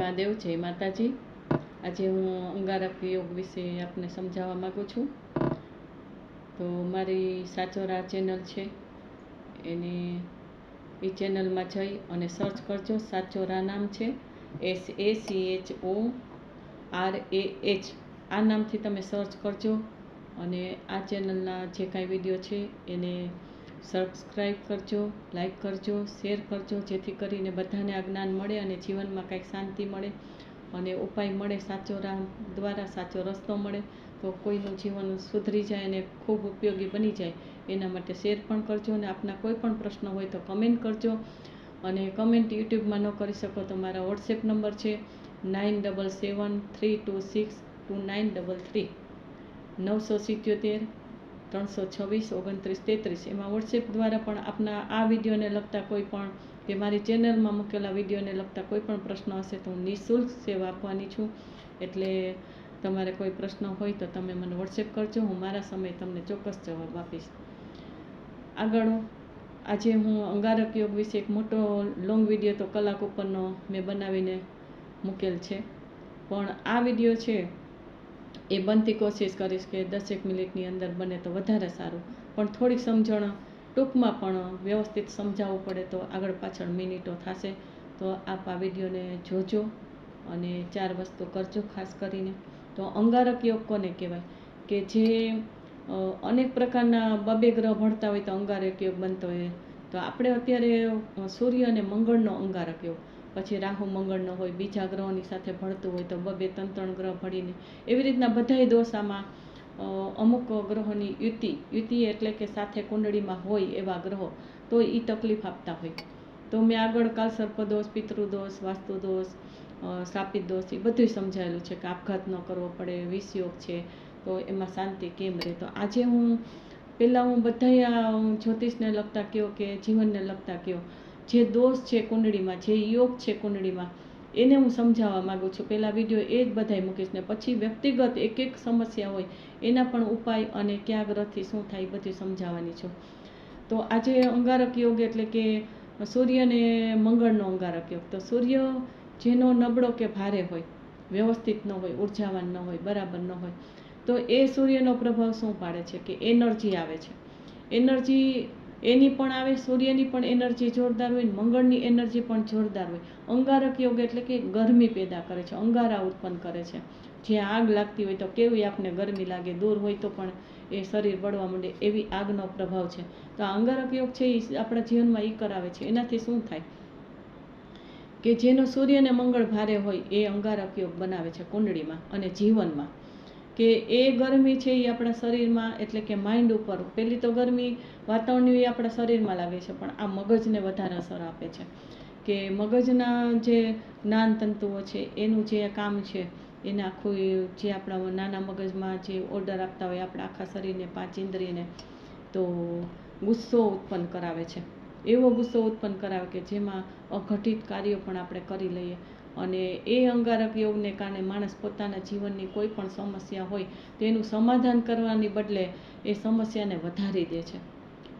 મહાદેવ, જય માતાજી. આજે હું અંગારક યોગ વિશે આપને સમજાવવા માગું છું. તો મારી સાચોરા ચેનલ છે. એને એ ચેનલમાં જઈ અને સર્ચ કરજો. સાચોરા નામ છે S A C H O R A H આ નામથી તમે સર્ચ કરજો. અને આ ચેનલના જે કાંઈ વીડિયો છે એને સબસ્ક્રાઈબ કરજો લાઈક કરજો શેર કરજો, જેથી કરીને બધાને આ જ્ઞાન મળે અને જીવનમાં કંઈક શાંતિ મળે અને ઉપાય મળે, સાચો રામ દ્વારા સાચો રસ્તો મળે, તો કોઈનું જીવન સુધરી જાય અને ખૂબ ઉપયોગી બની જાય. એના માટે શેર પણ કરજો અને આપના કોઈ પણ પ્રશ્ન હોય તો કમેન્ટ કરજો અને કમેન્ટ યુટ્યુબમાં ન કરી શકો તો મારા વોટ્સએપ નંબર છે nine double seven three two six two nine double three નવસો સિત્યોતેર ત્રણસો છવ્વીસ ઓગણત્રીસ તેત્રીસ. એમાં વોટ્સએપ દ્વારા પણ આપના આ વિડીયોને લગતા કોઈ પણ કે મારી ચેનલમાં મૂકેલા વિડીયોને લગતા કોઈ પણ પ્રશ્ન હશે તો હું નિઃશુલ્ક સેવા આપવાની છું. એટલે તમારે કોઈ પ્રશ્ન હોય તો તમે મને વોટ્સએપ કરજો, હું મારા સમયે તમને ચોક્કસ જવાબ આપીશ. આગળ આજે હું અંગારક યોગ વિશે એક મોટો લોંગ વીડિયો તો કલાક ઉપરનો મેં બનાવીને મૂકેલ છે. પણ આ વીડિયો છે એ બનતી કોશિશ કરીશ કે દસેક મિનિટની અંદર બને તો વધારે સારું. પણ થોડીક સમજણ ટૂંકમાં પણ વ્યવસ્થિત સમજાવવું પડે તો આગળ પાછળ મિનિટો થશે. તો આપ આ વિડીયોને જોજો અને ચાર વસ્તુ કરજો ખાસ કરીને. તો અંગારક યોગ કોને કહેવાય? કે જે અનેક પ્રકારના બબે ગ્રહ ભણતા હોય તો અંગારક યોગ બનતો હોય. તો આપણે અત્યારે સૂર્ય અને મંગળનો અંગારક યોગ. પછી રાહુ મંગળનો હોય, બીજા ગ્રહોની સાથે ભળતું હોય તો બબે ત્રણ ત્રણ ગ્રહ ભળીને એવી રીતના બધાય દોષ અમુક ગ્રહોની યુતિ યુતિ એટલે કે સાથે કુંડળીમાં હોય એવા ગ્રહો, તો એ તકલીફ આપતા હોય. તો મેં આગળ કાલ સર્પદોષ, પિતૃદોષ, વાસ્તુદોષ શ્રાપિત દોષ એ બધું સમજાયેલું છે કે આપઘાત ન કરવો પડે, વિષયોગ છે, તો એમાં શાંતિ કેમ રહે? તો આજે હું પહેલાં હું બધા જ્યોતિષને લગતા કયો કે જીવનને લગતા કયો? જે દોષ છે કુંડળીમાં, જે યોગ છે કુંડળીમાં, એને હું સમજાવવા માગું છું. પહેલાં વીડિયો એ જ બધાય મૂકીશ ને પછી વ્યક્તિગત એક એક સમસ્યા હોય, એના પણ ઉપાય અને ક્યાં ગ્રહથી શું થાય બધું સમજાવવાની છું. તો આજે અંગારક યોગ એટલે કે સૂર્ય અને મંગળનો અંગારક યોગ. તો સૂર્ય જેનો નબળો કે ભારે હોય, વ્યવસ્થિત ન હોય, ઉર્જાવાન ન હોય, બરાબર ન હોય, તો એ સૂર્યનો પ્રભાવ શું પાડે છે? કે એનર્જી આવે છે. એનર્જી એની પણ આવે, સૂર્યની પણ એનર્જી જોરદાર હોય મંગળની એનર્જી પણ જોરદાર હોય. અંગારક યોગ એટલે કે ગરમી પેદા કરે છે, અંગારા ઉત્પન્ન કરે છે. જ્યાં આગ લાગતી હોય તો કેવી આપને ગરમી લાગે, દૂર હોય તો પણ એ શરીર બળવા માંડે એવી આગનો પ્રભાવ છે. તો આ અંગારક યોગ છે એ આપણા જીવનમાં એ કરાવે છે. એનાથી શું થાય? કે જેનો સૂર્ય અને મંગળ ભારે હોય એ અંગારક યોગ બનાવે છે કુંડળીમાં અને જીવનમાં. કે એ ગરમી છે એ આપણા શરીરમાં, એટલે કે માઇન્ડ ઉપર. પહેલી તો ગરમી વાતાવરણની આપણા શરીરમાં લાગે છે, પણ આ મગજને વધારે અસર આપે છે. કે મગજના જે જ્ઞાન તંતુઓ છે, એનું જે કામ છે, એને આખું જે આપણા નાના મગજમાં જે ઓર્ડર આપતા હોય, આપણા આખા શરીરને, પાંચ ઇન્દ્રિયને, તો ગુસ્સો ઉત્પન્ન કરાવે છે. એવો ગુસ્સો ઉત્પન્ન કરાવે કે જેમાં અઘટિત કાર્યો પણ આપણે કરી લઈએ. અને એ અંગારક યોગને કારણે માણસ પોતાના જીવનની કોઈ પણ સમસ્યા હોય તેનું સમાધાન કરવાની બદલે એ સમસ્યાને વધારી દે છે.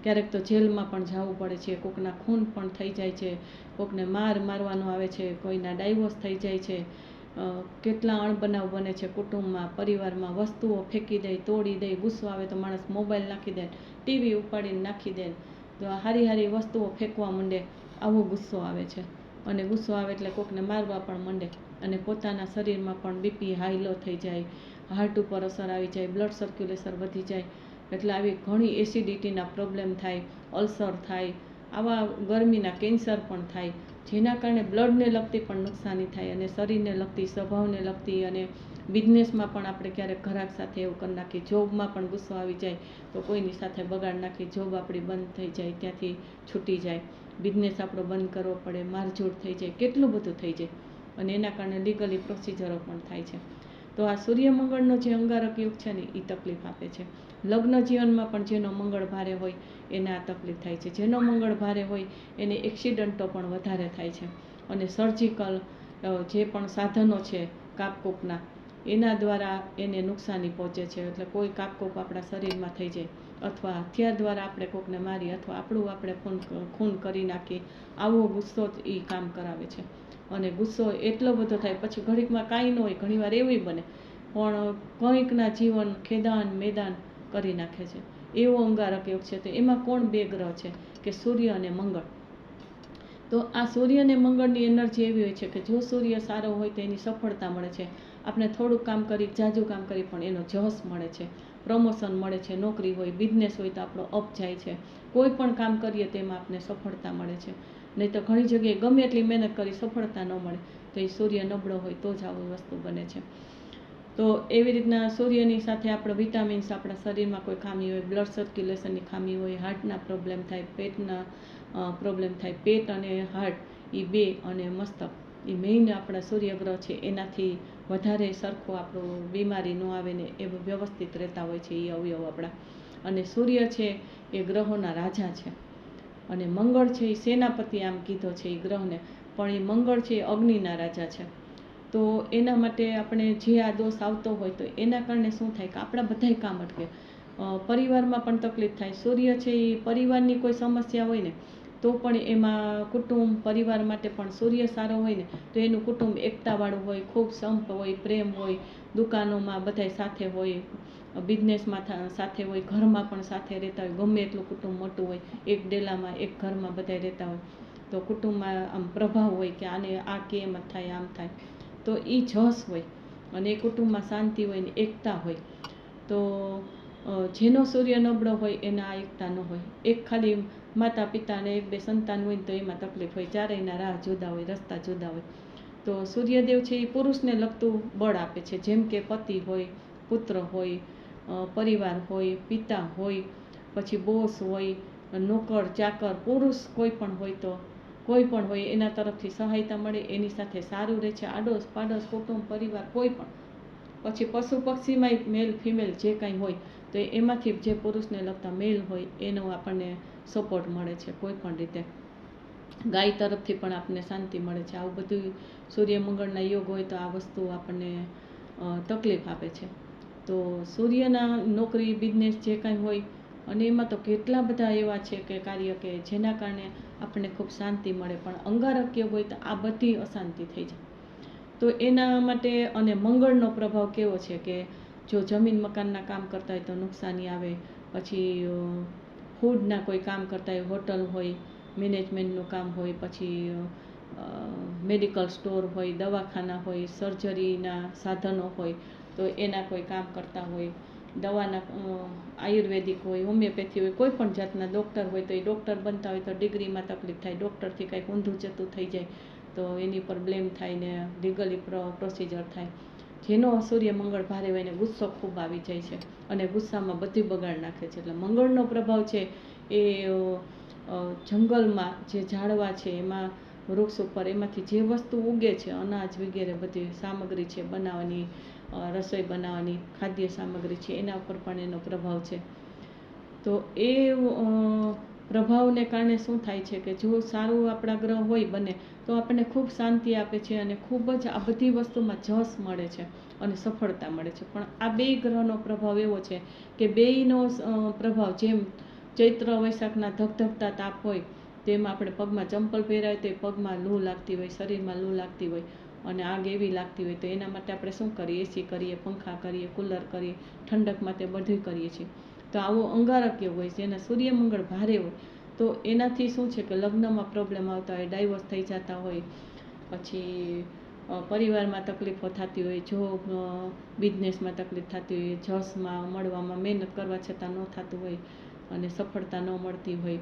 ક્યારેક તો જેલમાં પણ જવું પડે છે, કોકના ખૂન પણ થઈ જાય છે, કોકને માર મારવાનો આવે છે, કોઈના ડાયવોર્સ થઈ જાય છે કેટલા અણબનાવ બને છે કુટુંબમાં, પરિવારમાં, વસ્તુઓ ફેંકી દે, તોડી દે, ગુસ્સો આવે તો માણસ મોબાઈલ નાખી દે, ટીવી ઉપાડીને નાખી દે, તો હારી હારી વસ્તુઓ ફેંકવા માંડે, આવો ગુસ્સો આવે છે. અને ગુસ્સો આવે એટલે કોકને મારવા પણ માંડે અને પોતાના શરીરમાં પણ બીપી હાઈ લો થઈ જાય હાર્ટ ઉપર અસર આવી જાય બ્લડ સર્ક્યુલેશન વધી જાય, એટલે આવી ઘણી એસિડિટીના પ્રોબ્લેમ થાય અલ્સર થાય, આવા ગરમીના કેન્સર પણ થાય, જેના કારણે બ્લડને લગતી પણ નુકસાની થાય અને શરીરને લગતી, સ્વભાવને લગતી અને બિઝનેસમાં પણ આપણે ક્યારેક ઘરાક સાથે એવું કરી નાખીએ જોબમાં પણ ગુસ્સો આવી જાય, તો કોઈની સાથે બગાડ નાખી જોબ આપણી બંધ થઈ જાય, ત્યાંથી છૂટી જાય. બિઝનેસ આપણો બંધ કરવો પડે, મારઝૂડ થઈ જાય, કેટલું બધું થઈ જાય. અને એના કારણે લીગલી પ્રોસિજરો પણ થાય છે. તો આ સૂર્યમંગળનો જે અંગારક યુગ છે ને એ તકલીફ આપે છે. લગ્ન જીવનમાં પણ જેનો મંગળ ભારે હોય, એને આ તકલીફ થાય છે. જેનો મંગળ ભારે હોય, એને એક્સિડન્ટો પણ વધારે થાય છે. અને સર્જિકલ જે પણ સાધનો છે, કાપકૂપના એના દ્વારા એને નુકસાની પહોંચે છે. એટલે કોઈ કાપકૂપ આપણા શરીરમાં થઈ જાય. અથવા હથિયાર દ્વારા આપણે કોકને મારી અથવા આપણું આપણે ખૂન ખૂન કરી નાખીએ. આવો ગુસ્સો જ એ કામ કરાવે છે. અને ગુસ્સો એટલો બધો થાય, પછી ઘડીકમાં કાંઈ ન હોય, ઘણીવાર એવું બને. પણ કંઈકના જીવન ખેદાન મેદાન કરી નાખે છે. એવો અંગારક યોગ છે. તો એમાં કોણ બે ગ્રહ છે? કે સૂર્ય અને મંગળ. તો આ સૂર્ય અને મંગળની એનર્જી એવી હોય છે કે જો સૂર્ય સારો હોય તો એની સફળતા મળે છે. આપણે થોડુંક કામ કરી, જાજુ કામ કરી પણ એનો જસ મળે છે. પ્રમોશન મળે છે, નોકરી હોય બિઝનેસ હોય તો આપણો અપ જાય છે. કોઈ પણ કામ કરીએ તેમાં આપણને સફળતા મળે છે. નહીં તો ઘણી જગ્યાએ ગમે એટલી મહેનત કરી સફળતા ન મળે. તો એ સૂર્ય નબળો હોય તો જ આવી વસ્તુ બને છે. તો એવી રીતના સૂર્યની સાથે આપણે વિટામિન્સ આપણા શરીરમાં કોઈ ખામી હોય બ્લડ સર્ક્યુલેશનની ખામી હોય હાર્ટના પ્રોબ્લેમ થાય, પેટના પ્રોબ્લેમ થાય, પેટ અને હાર્ટ એ બે અને મસ્તક. એ મેઇન આપણા સૂર્યગ્રહ છે, એનાથી વધારે સરખું આપણું બીમારી ન આવે ને એ વ્યવસ્થિત રહેતા હોય છે એ અવયવ આપણા. અને સૂર્ય છે એ ગ્રહોના રાજા છે. અને મંગળ છે એ સેનાપતિ આમ કીધો છે એ ગ્રહને. પણ એ મંગળ છે એ અગ્નિના રાજા છે. તો એના માટે આપણે જે આ દોષ આવતો હોય તો એના કારણે શું થાય કે આપણા બધાય કામ અટકે. પરિવારમાં પણ તકલીફ થાય. સૂર્ય છે એ પરિવારની કોઈ સમસ્યા હોય ને તો પણ એમાં કુટુંબ પરિવાર માટે પણ સૂર્ય સારો હોય ને, તો એનું કુટુંબ એકતાવાળું હોય, ખૂબ સંપ હોય, પ્રેમ હોય, દુકાનોમાં બધાય સાથે હોય બિઝનેસમાં સાથે હોય, ઘરમાં પણ સાથે રહેતા હોય, ગમે એટલું કુટુંબ મોટું હોય, એક ડેલામાં એક ઘરમાં બધાય રહેતા હોય, તો કુટુંબમાં આમ પ્રભાવ હોય કે આને આ કેમ થાય, આમ થાય, તો એ જસ હોય અને એ કુટુંબમાં શાંતિ હોય ને એકતા હોય, તો જેનો સૂર્ય નબળો હોય એના એકતા ન હોય. એક ખાલી માતા પિતાને બે સંતાન હોય તો એમાં તકલીફ હોય. ચારેયના રાહ જુદા હોય, રસ્તા જુદા હોય. તો સૂર્યદેવ છે એ પુરુષને લગતું બળ આપે છે. જેમ કે પતિ હોય, પુત્ર હોય પરિવાર હોય, પિતા હોય, પછી બોસ હોય, નોકર, ચાકર, પુરુષ કોઈ પણ હોય તો, કોઈ પણ હોય એના તરફથી સહાયતા મળે. એની સાથે સારું રહે છે. આડોશ પાડોશ, કુટુંબ, પરિવાર કોઈ પણ. પછી પશુ પક્ષીમાંય મેલ ફિમેલ જે કાંઈ હોય તો એમાંથી જે પુરુષને લગતા મેલ હોય, એનો આપણને સપોર્ટ મળે છે કોઈ પણ રીતે. ગાય તરફથી પણ આપણને શાંતિ મળે છે. આવું બધું સૂર્યમંગળના યોગ હોય તો આ વસ્તુ આપણને તકલીફ આપે છે. તો સૂર્યના નોકરી બિઝનેસ જે કાંઈ હોય, અને એમાં તો કેટલા બધા એવા છે કે કાર્ય કે જેના કારણે આપણને ખૂબ શાંતિ મળે, પણ અંગારક યોગ હોય તો આ બધી અશાંતિ થઈ જાય. તો એના માટે અને મંગળનો પ્રભાવ કેવો છે કે જો જમીન મકાનના કામ કરતા હોય તો નુકસાની આવે, પછી ફૂડના કોઈ કામ કરતા હોય, હોટલ હોય મેનેજમેન્ટનું કામ હોય, પછી મેડિકલ સ્ટોર હોય, દવાખાના હોય સર્જરીના સાધનો હોય, તો એના કોઈ કામ કરતા હોય. દવાના આયુર્વેદિક હોય, હોમિયોપેથી હોય, કોઈ પણ જાતના ડૉક્ટર હોય તો એ ડૉક્ટર બનતા હોય તો ડિગ્રીમાં તકલીફ થાય ડૉક્ટરથી કાંઈક ઊંધું જતું થઈ જાય, તો એની પર બ્લેમ થાય ને લીગલી પ્રોસિજર થાય. જેનો સૂર્ય મંગળ ભારે હોય એને ગુસ્સો ખૂબ આવી જાય છે અને ગુસ્સામાં બધી બગાડ નાખે છે. એટલે મંગળનો પ્રભાવ છે એ જંગલમાં જે ઝાડવા છે, એમાં વૃક્ષ ઉપર એમાંથી જે વસ્તુ ઉગે છે, અનાજ વગેરે બધી સામગ્રી છે, બનાવવાની રસોઈ બનાવવાની, ખાદ્ય સામગ્રી છે, એના ઉપર પણ એનો પ્રભાવ છે. તો એ પ્રભાવને કારણે શું થાય છે કે જો સારું આપણા ગ્રહ હોય બને, તો આપણને ખૂબ શાંતિ આપે છે અને ખૂબ જ આ બધી વસ્તુમાં જસ મળે છે અને સફળતા મળે છે. પણ આ બે ગ્રહનો પ્રભાવ એવો છે કે બેયનો પ્રભાવ જેમ ચૈત્ર, વૈશાખના ધગધગતા તાપ હોય, તેમ આપણે પગમાં ચંપલ પહેરાય તો એ પગમાં લૂ લાગતી હોય, શરીરમાં લૂ લાગતી હોય અને આગ એવી લાગતી હોય તો એના માટે આપણે શું કરીએ? એસી કરીએ, પંખા કરીએ, કુલર કરીએ, ઠંડક માટે બધું કરીએ છીએ. તો આવો અંગારક હોય હોય જેના સૂર્યમંગળ ભારે હોય, તો એનાથી શું છે કે લગ્નમાં પ્રોબ્લેમ આવતા હોય ડાયવોર્સ થઈ જતા હોય, પછી પરિવારમાં તકલીફો થતી હોય જોબ બિઝનેસમાં તકલીફ થતી હોય જસમાં મળવામાં મહેનત કરવા છતાં ન થતું હોય અને સફળતા ન મળતી હોય,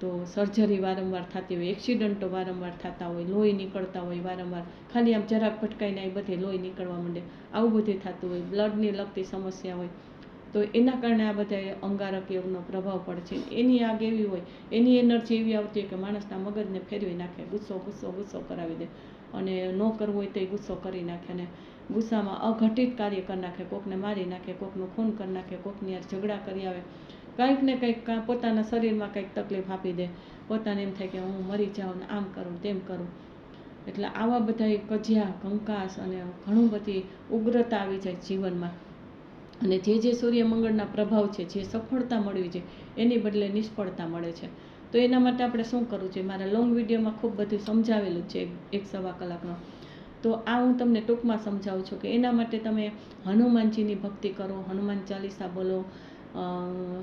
તો સર્જરી વારંવાર થતી હોય એક્સિડન્ટો વારંવાર થતા હોય, લોહી નીકળતા હોય વારંવાર, ખાલી આમ જરાક ભટકાઈને એ બધે લોહી નીકળવા માંડે, આવું બધું થતું હોય બ્લડની લગતી સમસ્યા હોય. તો એના કારણે આ બધા અંગારક યોગનો પ્રભાવ પડે છે. એની આગ એવી હોય, એની એનર્જી એવી આવતી હોય કે માણસના મગજને ફેરવી નાખે, ગુસ્સો ગુસ્સો ગુસ્સો કરાવી દે. અને ન કરવું હોય તો એ ગુસ્સો કરી નાખે અને ગુસ્સામાં અઘટિત કાર્ય કરી નાખે, કોકને મારી નાખે, કોકનું ખૂન કરી નાખે, કોકની યાર ઝઘડા કરી આવે. કંઈક ને કંઈક પોતાના શરીરમાં કંઈક તકલીફ આપી દે. પોતાને એમ થાય કે હું મરી જાઉં ને આમ કરું તેમ કરું. એટલે આવા બધા કજિયા, કંકાસ અને ઘણું બધી ઉગ્રતા આવી જાય જીવનમાં. અને જે જે સૂર્ય મંગળના પ્રભાવ છે, જે સફળતા મળવી છે એની બદલે નિષ્ફળતા મળે છે. તો એના માટે આપણે શું કરવું છે મારા લોંગ વિડીયોમાં ખૂબ બધું સમજાવેલું છે એક- સવા કલાકનો તો આ હું તમને ટૂંકમાં સમજાવું છું કે એના માટે તમે હનુમાનજીની ભક્તિ કરો, હનુમાન ચાલીસા બોલો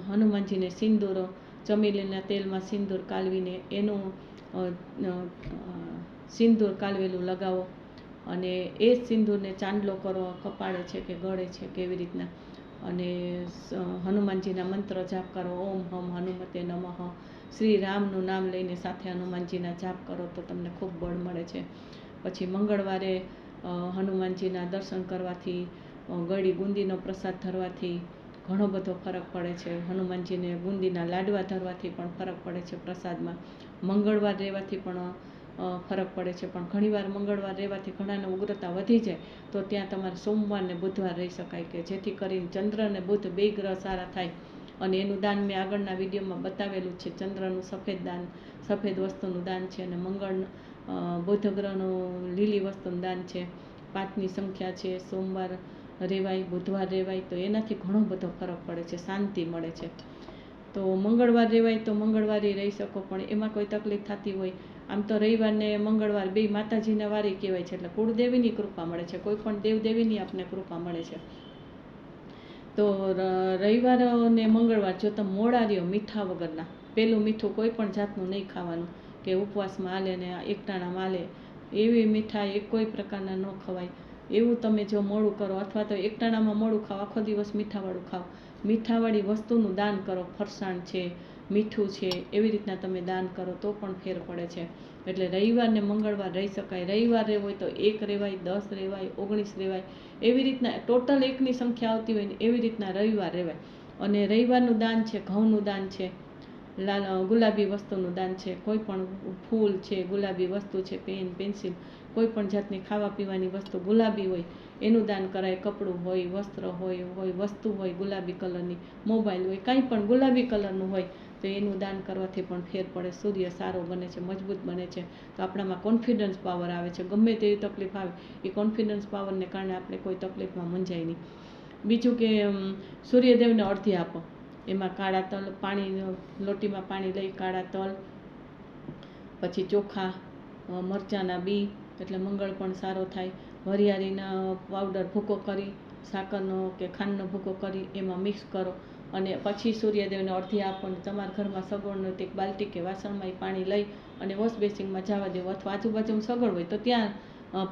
હનુમાનજીને સિંદૂરો, ચમેલીના તેલમાં સિંદૂર કાલવીને એનું સિંદૂર કાલવેલું લગાવો અને એ સિંદૂરને ચાંદલો કરો, કપાળે છે કે ગળે છે, કેવી રીતના? અને હનુમાનજીના મંત્ર જાપ કરો, ઓમ હમ હનુમતે નમઃ. શ્રી રામનું નામ લઈને સાથે હનુમાનજીના જાપ કરો તો તમને ખૂબ બળ મળે છે. પછી મંગળવારે હનુમાનજીના દર્શન કરવાથી ગળી બુંદીનો પ્રસાદ ધરવાથી ઘણો બધો ફરક પડે છે. હનુમાનજીને બુંદીના લાડવા ધરવાથી પણ ફરક પડે છે પ્રસાદમાં. મંગળવાર રહેવાથી પણ ફરક પડે છે. પણ ઘણીવાર મંગળવાર રહેવાથી ઘણાને ઉગ્રતા વધી જાય, તો ત્યાં તમારે સોમવાર ને બુધવાર રહી શકાય કે જેથી કરીને ચંદ્ર અને બુધ બે ગ્રહ સારા થાય. અને એનું દાન મેં આગળના વિડીયોમાં બતાવેલું છે. ચંદ્રનું સફેદ દાન, સફેદ વસ્તુનું દાન છે અને મંગળ બુધ ગ્રહનું લીલી વસ્તુનું દાન છે. પાંચની સંખ્યા છે. સોમવાર રેવાય બુધવાર રેવાય તો એનાથી ઘણો બધો ફરક પડે છે. શાંતિ મળે છે. તો મંગળવાર રેવાય તો મંગળવારે રહી શકો, પણ એમાં કોઈ તકલીફ થતી હોય આમ તો રવિવાર ને મંગળવાર બે માતાજીના વારી કહેવાય છે, એટલે કુળદેવીની કૃપા મળે છે કોઈ પણ દેવદેવીની આપને કૃપા મળે છે. તો રવિવાર અને મંગળવાર જો તમે મોડા રહ્યો મીઠા વગરના, પેલું મીઠું કોઈ પણ જાતનું નહીં ખાવાનું, કે ઉપવાસમાં હાલે ને એકટાણામાં હાલે, એવી મીઠાઈ એક કોઈ પ્રકારના ન ખવાય. એવું તમે જો મોડું કરો, અથવા તો એકટાણામાં મોડું ખાવ, આખો દિવસ મીઠાવાળું ખાઓ મીઠાવાળી વસ્તુનું દાન કરો, ફરસાણ છે મીઠું છે, એવી રીતના તમે દાન કરો તો પણ ફેર પડે છે. એટલે રવિવાર ને મંગળવાર રહી શકાય. રવિવાર રહેવો હોય તો એક રહેવાય, દસ રહેવાય, ઓગણીસ રહેવાય. એવી રીતના ટોટલ એકની સંખ્યા આવતી હોય ને એવી રીતના રવિવાર રહેવાય. અને રવિવારનું દાન છે, ઘઉંનું દાન છે, લાલ ગુલાબી વસ્તુનું દાન છે, કોઈ પણ ફૂલ છે, ગુલાબી વસ્તુ છે, પેન, પેન્સિલ, કોઈ પણ જાતની ખાવા પીવાની વસ્તુ ગુલાબી હોય, એનું દાન કરાય. કપડું હોય, વસ્ત્ર હોય હોય, વસ્તુ હોય ગુલાબી કલરની, મોબાઈલ હોય, કાંઈ પણ ગુલાબી કલરનું હોય તો એનું દાન કરવાથી પણ ફેર પડે, સૂર્ય સારો બને છે, મજબૂત બને છે. તો આપણામાં કોન્ફિડન્સ પાવર આવે છે. ગમે તેવી તકલીફ આવે, એ કોન્ફિડન્સ પાવરને કારણે આપણે કોઈ તકલીફમાં મૂંઝાય નહીં. બીજું કે સૂર્યદેવને અડધી આપો. એમાં કાળા તલ, પાણી લોટીમાં પાણી લઈ, કાળા તલ, પછી ચોખા મરચાંના બી, એટલે મંગળ પણ સારો થાય. વરિયાળીના પાવડર ભૂકો કરી, સાકરનો કે ખાંડનો ભૂકો કરી, એમાં મિક્સ કરો. અને પછી સૂર્યદેવને અડધી આપો અને તમારા ઘરમાં સગવડનું એક બાલટી કે વાસણમાં એ પાણી લઈ અને વોશ બેસિંગમાં જવા દેવું અથવા આજુબાજુમાં સગવડ હોય તો ત્યાં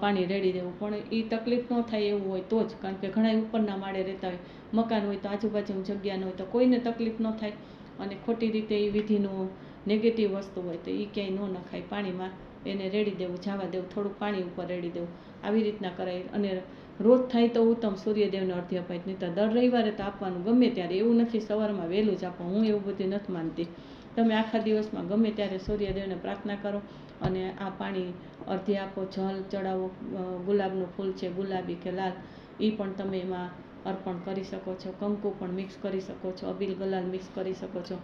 પાણી રેડી દેવું. પણ એ તકલીફ ન થાય એવું હોય તો જ, કારણ કે ઘણા ઉપરના માળે રહેતા હોય, મકાન હોય તો આજુબાજુમાં જગ્યા ન હોય તો કોઈને તકલીફ ન થાય. અને ખોટી રીતે એ વિધિનું નેગેટિવ વસ્તુ હોય તો એ ક્યાંય ન નખાય. પાણીમાં એને રેડી દેવું, જવા દેવું, થોડું પાણી ઉપર રેડી દેવું. આવી રીતના કરાય. અને રોજ થાય તો ઉત્તમ સૂર્યદેવને અર્ધ્ય અપાય. નહીં દર રવિવારે તો આપવાનું ગમે ત્યારે. એવું નથી સવારમાં વહેલું જ આપો. હું એવું બધું નથી માનતી. તમે આખા દિવસમાં ગમે ત્યારે સૂર્યદેવને પ્રાર્થના કરો અને આ પાણી અર્ધ્ય આપો, જલ ચડાવો ગુલાબનું ફૂલ છે, ગુલાબી કે લાલ એ પણ તમે એમાં અર્પણ કરી શકો છો. કંકુ પણ મિક્સ કરી શકો છો. અબીલ ગલાલ મિક્સ કરી શકો છો.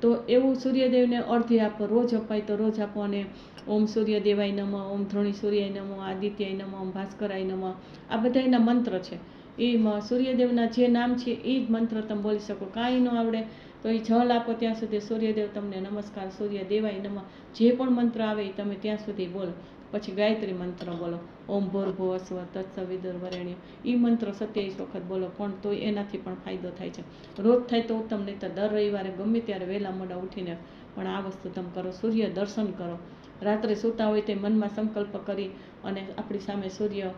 તો એવું સૂર્યદેવને અર્ધ્ય આપો રોજ અપાય તો રોજ આપો અને ઓમ સૂર્યદેવાય નમ, ઓમ ધ્રોણી સૂર્યાય નમઃ, આદિત્યાય નમઃ, ઓમ ભાસ્કરાય નમઃ, આ બધા એના મંત્ર છે. એ સૂર્યદેવના જે નામ છે એ જ મંત્ર તમે બોલી શકો. કાંઈ ન આવડે તો એ જલ આપો ત્યાં સુધી સૂર્યદેવ તમને નમસ્કાર સૂર્ય દેવાય નમઃ, જે પણ મંત્ર આવે એ તમે ત્યાં સુધી બોલો. પછી ગાયત્રી મંત્ર બોલો. ઓમ ભૂર્ભુવ અસ્વ તત્સવિદર વરેણ્ય એ મંત્ર સત્યાવીસ વખત બોલો, પણ તો એનાથી પણ ફાયદો થાય છે. રોજ થાય તો ઉત્તમ નહીં તો દર રવિવારે ગમે ત્યારે વહેલા મોડા ઉઠીને પણ આ વસ્તુ તમે કરો, સૂર્ય દર્શન કરો. રાત્રે સૂતા હોય તે મનમાં સંકલ્પ કરી અને આપણી સામે સૂર્ય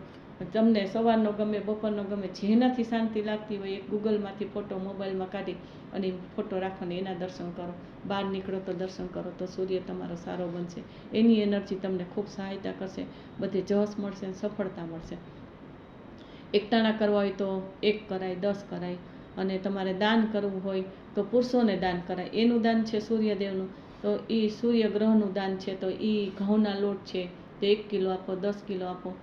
તમને સવારનો ગમે, બપોરનો ગમે જેનાથી શાંતિ લાગતી હોય એ ગૂગલમાંથી ફોટો મોબાઈલમાં કાઢી અને ફોટો રાખો એના દર્શન કરો. બહાર નીકળો તો દર્શન કરો, તો સૂર્ય તમારો સારો બનશે. એની એનર્જી તમને ખૂબ સહાયતા કરશે, બધે જસ મળશે અને સફળતા મળશે. એકટાણા કરવા હોય તો એક કરાય, દસ કરાય, અને તમારે દાન કરવું હોય તો પુરુષોને દાન કરાય. એનું દાન છે સૂર્યદેવનું, તો એ સૂર્યગ્રહનું દાન છે, તો એ ઘઉંના લોટ છે, તો એક કિલો આપો, દસ કિલો આપો.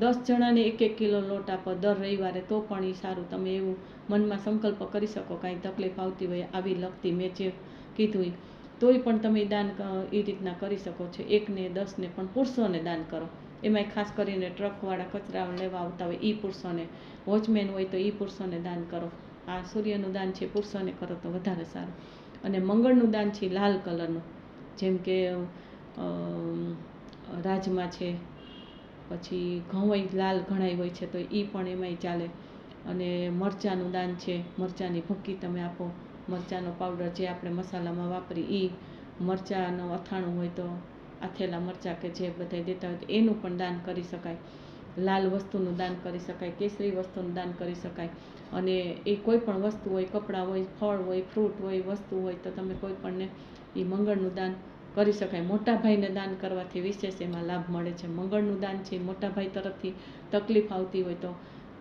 દસ જણાને એક એક કિલો લોટ આપો દર રવિવારે, તો પણ એ સારું. તમે એવું મનમાં સંકલ્પ કરી શકો, કાંઈ તકલીફ આવતી હોય આવી લગતી મેં જે કીધું તોય પણ તમે દાન એ રીતના કરી શકો છો. એકને, દસને પણ પુરુષોને દાન કરો. એમાંય ખાસ કરીને ટ્રકવાળા કચરા લેવા આવતા હોય એ પુરુષોને. વોચમેન હોય તો એ પુરુષોને દાન કરો. આ સૂર્યનું દાન છે, પુરુષોને કરો તો વધારે સારું. અને મંગળનું દાન છે, લાલ કલરનું. જેમ કે રાજમા છે પછી ઘઉં લાલ ઘણાય હોય છે તો એ પણ એમાંય ચાલે. અને મરચાંનું દાન છે, મરચાંની ભૂકી તમે આપો. મરચાંનો પાવડર જે આપણે મસાલામાં વાપરી એ મરચાંનું અથાણું હોય તો આથેલા મરચાં કે જે બધાય દેતા હોય એનું પણ દાન કરી શકાય. લાલ વસ્તુનું દાન કરી શકાય, કેસરી વસ્તુનું દાન કરી શકાય. અને એ કોઈ પણ વસ્તુ હોય, કપડાં હોય, ફળ હોય ફ્રૂટ હોય, વસ્તુ હોય તો તમે કોઈ પણને એ મંગળનું દાન કરી શકાય. મોટા ભાઈને દાન કરવાથી વિશેષ એમાં લાભ મળે છે. મંગળનું દાન છે મોટા ભાઈ તરફથી તકલીફ આવતી હોય તો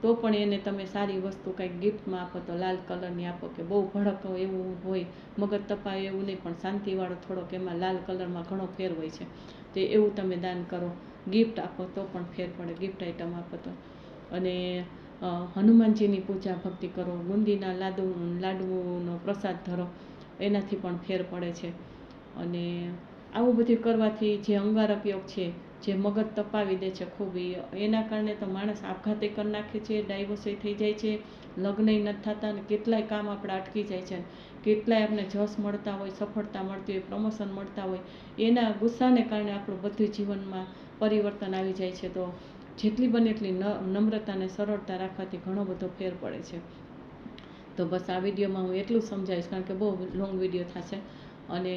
તો પણ એને તમે સારી વસ્તુ કંઈક ગિફ્ટમાં આપો તો લાલ કલરની આપો કે બહુ ભડક એવું હોય, મગજ તપાય એવું નહીં, પણ શાંતિવાળો થોડોક એમાં લાલ કલરમાં ઘણો ફેર હોય છે. તો એવું તમે દાન કરો. ગિફ્ટ આપો તો પણ ફેર પડે. ગિફ્ટ આઈટમ આપો તો. અને હનુમાનજીની પૂજા ભક્તિ કરો. બુંદીના લાડુ, લાડુનો પ્રસાદ ધરો. એનાથી પણ ફેર પડે છે. અને આવું બધું કરવાથી જે અંગારક યોગ છે, જે મગજ તપાવી દે છે ખૂબ એના કારણે તો માણસ આપઘાતે કરી નાખે છે ડાયવોર્સે થઈ જાય છે લગ્નય નથી થતા અને કેટલાય કામ આપણા અટકી જાય છે. કેટલાય આપણે જશ મળતા હોય, સફળતા મળતી હોય પ્રમોશન મળતા હોય, એના ગુસ્સાને કારણે આપણું બધું જીવનમાં પરિવર્તન આવી જાય છે. તો જેટલી બને એટલી નમ્રતા અને સરળતા રાખવાથી ઘણો બધો ફેર પડે છે. તો બસ આ વિડીયોમાં હું એટલું સમજાવીશ, કારણ કે બહુ લોંગ વીડિયો થશે. અને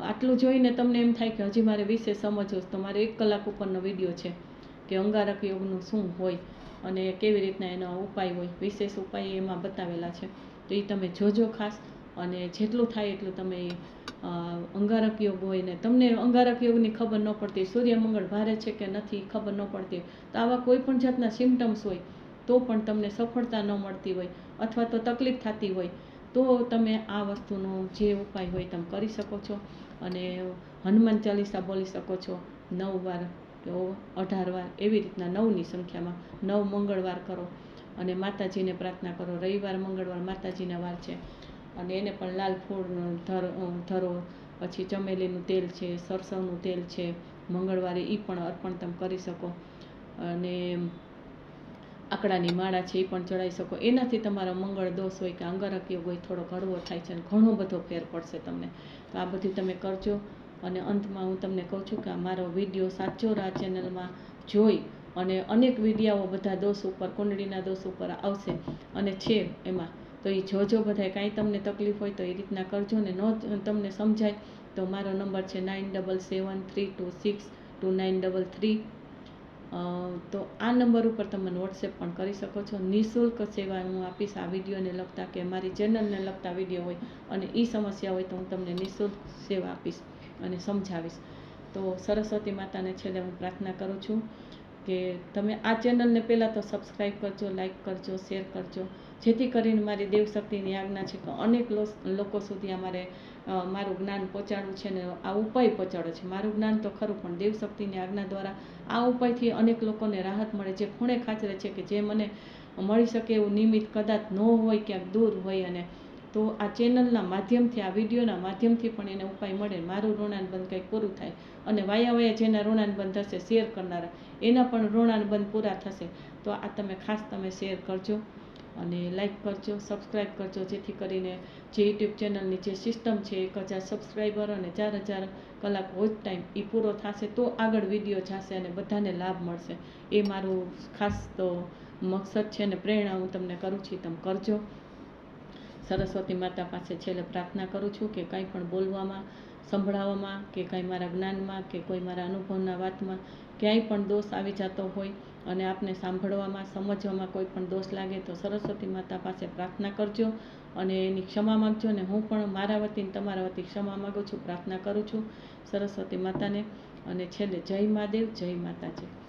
આટલું જોઈને તમને એમ થાય કે હજી મારે વિશે સમજવું તો મારે એક કલાક ઉપરનો વીડિયો છે કે અંગારક યોગનું શું હોય અને કેવી રીતના એનો ઉપાય હોય, વિશેષ ઉપાય એમાં બતાવેલા છે. તો એ તમે જોજો ખાસ અને જેટલું થાય એટલું તમે અંગારક યોગ હોય ને, તમને અંગારક યોગની ખબર ન પડતી, સૂર્ય મંગળ ભારે છે કે નથી ખબર ન પડતી, તો આવા કોઈ પણ જાતના સિમ્ટમ્સ હોય તો પણ તમને સફળતા ન મળતી હોય અથવા તો તકલીફ થતી હોય તો તમે આ વસ્તુનો જે ઉપાય હોય તમે કરી શકો છો. અને હનુમાન ચાલીસા બોલી શકો છો. નવ વાર, તો અઢાર વાર, એવી રીતના નવની સંખ્યામાં નવ મંગળવાર કરો. અને માતાજીને પ્રાર્થના કરો. રવિવાર, મંગળવાર માતાજીના વાર છે. અને એને પણ લાલ ફૂલ, ધર, ધરો, પછી ચમેલીનું તેલ છે, સરસવનું તેલ છે, મંગળવારે એ પણ અર્પણ તમે કરી શકો. અને આકડાની માળા છે, એ પણ ચડાવી શકો. એનાથી તમારો મંગળ દોષ હોય કે અંગારક યોગ હોય, થોડો હળવો થાય છે અને ઘણો બધો ફેર પડશે તમને. તો આ બધું તમે કરજો અને અંતમાં હું તમને કહું છું કે આ મારો વીડિયો સાચો રા ચેનલમાં જોઈ અને અનેક વિડીયાઓ બધા દોષ ઉપર, કુંડળીના દોષ ઉપર આવશે અને છે એમાં. તો એ જોજો બધાય કાંઈ તમને તકલીફ હોય તો એ રીતના કરજો ને ન તમને સમજાય તો મારો નંબર છે nine double seven three two six two nine double three તો આ નંબર ઉપર તમે વોટ્સએપ પણ કરી શકો છો. નિઃશુલ્ક સેવા હું આપીશ આ વિડીયોને લગતા કે મારી ચેનલને લગતા વીડિયો હોય અને એ સમસ્યા હોય તો હું તમને નિઃશુલ્ક સેવા આપીશ અને સમજાવીશ. તો સરસ્વતી માતાને છેલ્લે હું પ્રાર્થના કરું છું કે તમે આ ચેનલને પહેલાં તો સબસ્ક્રાઈબ કરજો લાઈક કરજો શેર કરજો. જેથી કરીને મારી દેવશક્તિની આજ્ઞા છે કે અનેક લોકો સુધી અમારે મારું જ્ઞાન પહોંચાડવું છે ને આ ઉપાય પહોંચાડો છે. મારું જ્ઞાન તો ખરું, પણ દેવશક્તિની આજ્ઞા દ્વારા આ ઉપાયથી અનેક લોકોને રાહત મળે જે ખૂણે ખાચરે છે કે જે મને મળી શકે એવું નિમિત્ત કદાચ ન હોય, ક્યાંક દૂર હોય અને તો આ ચેનલના માધ્યમથી, આ વિડીયોના માધ્યમથી પણ એને ઉપાય મળે. મારું ઋણાનુબંધ કંઈક પૂરું થાય અને વાયા વાયા જેના ઋણાનુબંધ થશે શેર કરનારા, એના પણ ઋણાનુબંધ પૂરા થશે. તો આ તમે ખાસ તમે શેર કરજો. અને લાઈક કરજો સબસ્ક્રાઈબ કરજો, જેથી કરીને જે યુટ્યુબ ચેનલની જે સિસ્ટમ છે, એક હજાર સબસ્ક્રાઈબર અને ચાર હજાર કલાક વોચ ટાઈમ એ પૂરો થશે, તો આગળ વીડિયો જશે અને બધાને લાભ મળશે. એ મારું ખાસ તો મકસદ છે ને પ્રેરણા હું તમને કરું છું તમે કરજો. સરસ્વતી માતા પાસે છેલ્લે પ્રાર્થના કરું છું કે કાંઈ પણ બોલવામાં, સંભળાવવામાં, કે કાંઈ મારા જ્ઞાનમાં, કે કોઈ મારા અનુભવના વાતમાં ક્યાંય પણ દોષ આવી જતો હોય અને આપને સાંભળવામાં, સમજવામાં કોઈ પણ દોષ લાગે તો સરસ્વતી માતા પાસે પ્રાર્થના કરજો અને એની ક્ષમા માગજો ને હું પણ મારા વતીને તમારા વતી ક્ષમા માગું છું, પ્રાર્થના કરું છું સરસ્વતી માતાને. અને છેલ્લે જય મહાદેવ, જય માતાજી.